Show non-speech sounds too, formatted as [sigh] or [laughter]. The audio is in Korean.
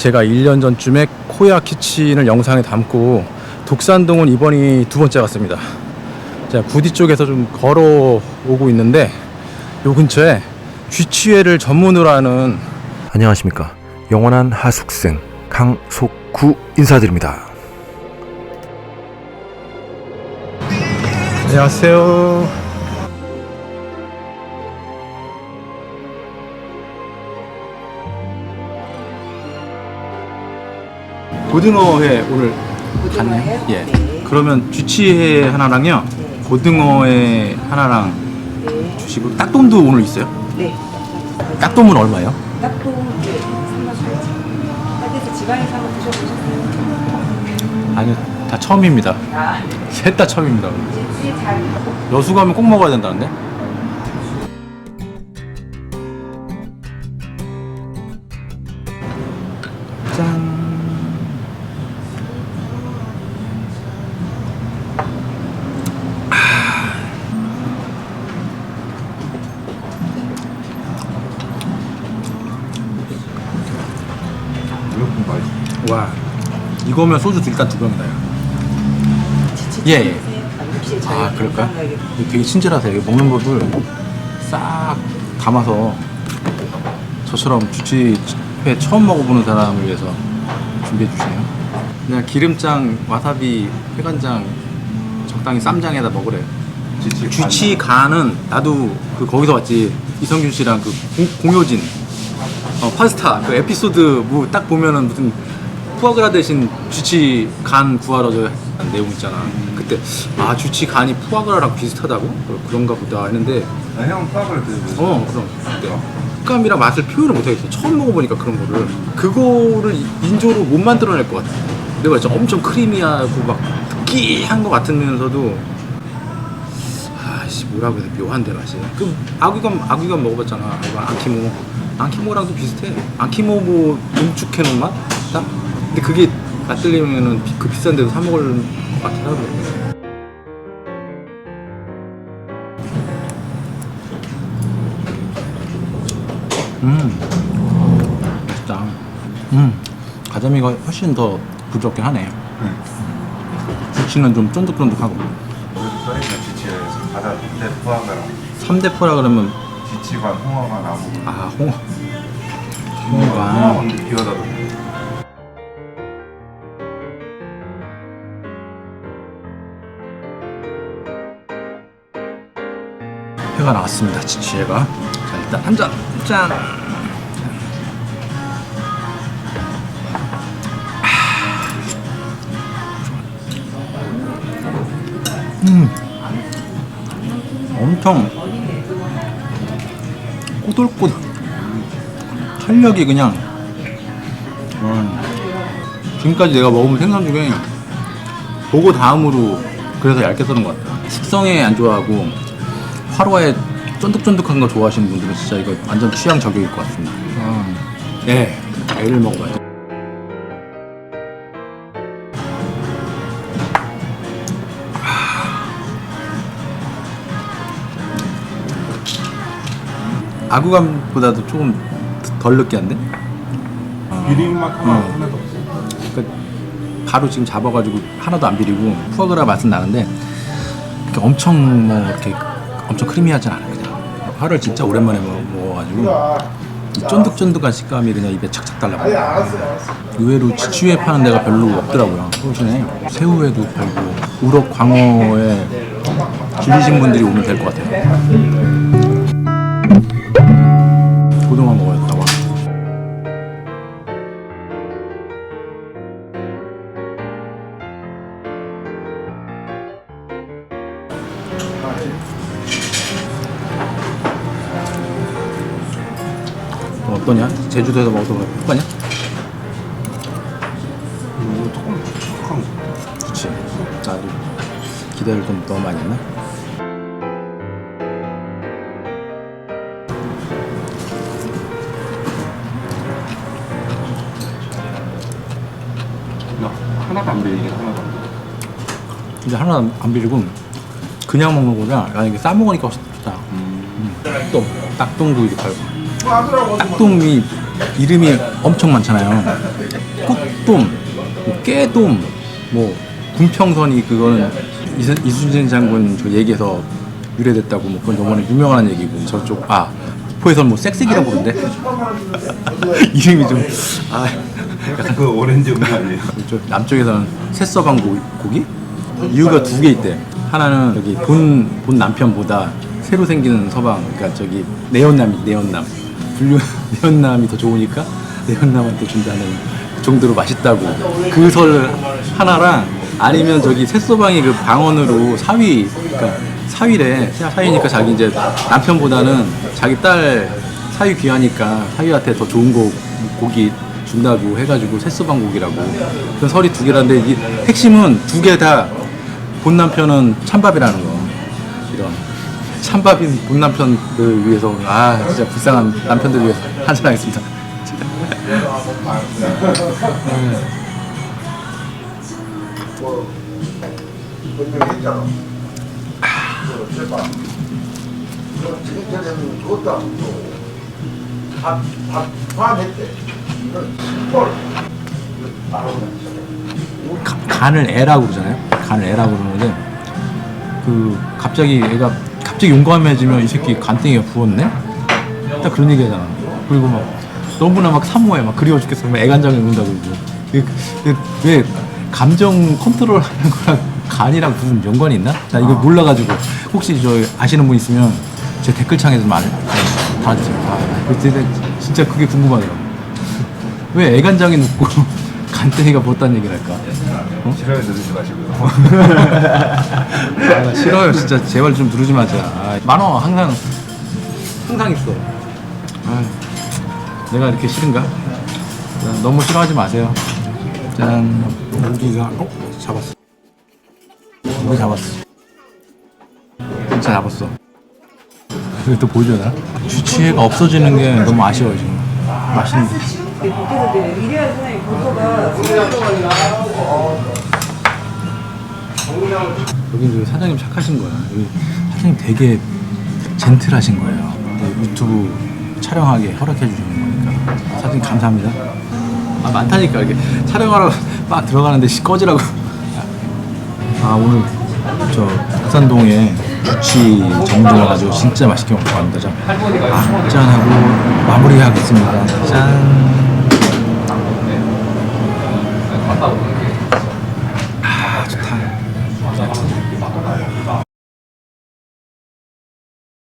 제가 1년 전쯤에 코야 키친을 영상에 담고 독산동은 이번이 두 번째 같습니다. 제가 구디 쪽에서 좀 걸어오고 있는데 요 근처에 쥐치회를 전문으로 하는 안녕하십니까 영원한 하숙생 강속구 인사드립니다. 안녕하세요. 고등어회 오늘 갔네요. 예. 네. 그러면 쥐치회 하나랑요. 고등어회 하나랑 네. 주시고 딱돔도 오늘 있어요? 네. 딱돔은 얼마예요? 딱도 네. 3만 8천. 딱에서 지방에서 한번 드셔보셨어요? 아니요, 다 처음입니다. 아, 셋 다 처음입니다. 찌잘 여수 가면 꼭 먹어야 된다는데? 짠. 맛있어. 와, 이거면 소주 일단 두 병이다. 요 예, 예. 아 그럴까? 되게 친절하세요. 먹는 법을 싹 담아서 저처럼 주치회 처음 먹어보는 사람을 위해서 준비해 주시네요. 그냥 기름장, 와사비, 회간장 적당히 쌈장에다 먹으래요. 지치 주치 간은 나도 그 거기서 왔지 이성균 씨랑 그 공, 공효진 어, 파스타 그 에피소드 뭐 딱 보면은 무슨 푸아그라 대신 주치 간 구하러 저 내용 있잖아. 그때 아 주치 간이 푸아그라랑 비슷하다고 그- 그런가 보다 했는데 아, 형 팝을 드세요. 어 그럼 그때 식감이랑 맛을 표현을 못하겠어. 처음 먹어보니까 그런 거를 그거를 인조로 못 만들어낼 것 같아. 내가 진짜 엄청 크리미하고 막 느끼한 것 같으면서도 아씨 뭐라고 해야 돼 묘한데 맛이. 그 아귀감 아귀감 먹어봤잖아. 이거 안키모 안키모랑도 비슷해. 안키모 뭐 농축해놓은 맛? 딱? 근데 그게 맛들리면은 비- 그 비싼 데도 사 먹을 것 같긴 하더라고. 음, 맛있다. 음, 가자미가 훨씬 더 부드럽긴 하네. 네. 주치는 좀 쫀득쫀득하고. 그래서 써있는 지치에서 바다 대포하가랑 3대 포라 그러면 지치관 홍어가 나오고 아 홍어. 홍어가 홍어가 비어다도 회가 나왔습니다. 지치회가. 자 일단 한 잔. 짠. 음. 엄청 꼬들꼬들. 탄력이 그냥. 음. 지금까지 내가 먹어본 생선 중에 보고 다음으로 그래서 얇게 써는 것 같아. 숙성에 안 좋아하고 화로에 쫀득쫀득한 거 좋아하시는 분들은 진짜 이거 완전 취향 저격일 것 같습니다. 네, 애를 먹어봐요. 아구감보다도 조금 덜 느끼한데? 비린맛 하나 어. 하나도 없어. 그러니까 바로 지금 잡아가지고 하나도 안 비리고 푸아그라 맛은 나는데 이렇게 엄청 뭐 이렇게 엄청 크리미하진 않아 그냥. 화를 진짜 오랜만에 먹- 먹어가지고. 이 쫀득쫀득한 식감이 그냥 입에 착착 달라붙어. 의외로 지치회 파는 데가 별로 없더라고요. 서울시내 새우회도 팔고 우럭 광어에 질리신 분들이 오면 될 것 같아요 고등어 먹어야겠다고 어, 어떠냐? 제주도에서 먹어서 똑같냐? 이거 조금. 그치 나도 기대를 좀 너무 많이 했나? 나 안 비리게 하나도 안 비리게. 근데 하나 안 비리고 그냥 먹는 거보다 만약에 싸 먹으니까 훨씬 좋다 음. 또 딱동도 이렇게 팔고 딱동이 이름이 엄청 많잖아요. 꽃돔, 뭐 깨돔, 뭐 군평선이 그거는 이순신 장군 저 얘기에서 유래됐다고 뭐 그건 너무나 유명한 얘기고 저쪽 아 포에서 뭐 색색이라 부른데 [laughs] 이름이 좀아 그 오렌지 음료 아니에요? [laughs] 저 남쪽에서는 새서방 고- 고기? 이유가 두 개 있대. 하나는 여기 본, 본 남편보다 새로 생기는 서방, 그러니까 저기 내연남이 내연남. 불륜 [laughs] 내연남이 더 좋으니까 내연남한테 준다는 정도로 맛있다고. 그 설 하나랑 아니면 저기 새서방이 그 방언으로 사위, 그러니까 사위래. 사위니까 자기 이제 남편보다는 자기 딸 사위 귀하니까 사위한테 더 좋은 거 고기 준다고 해가지고 고기라고. 그 설이 두 개라는데 이 핵심은 두 개 다 본 남편은 찬밥이라는 거. 이런 찬밥인 본 남편들 위해서. 아 진짜 불쌍한 남편들 위해서. 한잔하겠습니다. 진짜는 좋다. 밥, 밥, 밥 했대. 가- 간을 애라고 그러잖아요? 간을 애라고 그러는데 그 갑자기 애가 갑자기 용감해지면 이 새끼 간땡이가 부었네? 딱 그런 얘기 하잖아 그리고 막 너무나 막 사모해 막 그리워 죽겠어. 막 애간장을 넣는다고 그러고. 그- 그- 왜 감정 컨트롤 하는 거랑 간이랑 무슨 연관이 있나? 나 이거 몰라가지고. 혹시 저 아시는 분 있으면 제 댓글창에 좀 말, 달아주세요 아, 그 진짜- 진짜 그게 궁금하더라고 왜 애간장에 넣고 [laughs] 간땡이가 부었다는 얘기를 할까? 어? 싫어해서 드지 마시고요. [laughs] 아, 나 싫어요. 진짜 제발 좀 누르지 마자. 아, 만원 항상. 항상 있어. 아, 내가 이렇게 싫은가? 자, 너무 싫어하지 마세요. 짠. 고기가 어? 잡았어. 고기 잡았어? 진짜 잡았어. 이거 또 보여줘야 되나? 주치해가 없어지는 게 너무 아쉬워요 지금. 맛있는 데 근데 밖에서 내가 이래야 선생님 고소가 여기 그 사장님 착하신 거야. 여기 사장님 되게 젠틀하신 거예요. 유튜브 촬영하게 허락해 주시는 거니까 사장님 감사합니다. 아 많다니까 이렇게 촬영하러 막 들어가는데 씨 꺼지라고. 아 오늘 저 북산동에 주치 전문점을 가지고 진짜 맛있게 먹고 갑니다. 자, 아, 짠하고 마무리하겠습니다. 짠. 아 좋다. 자,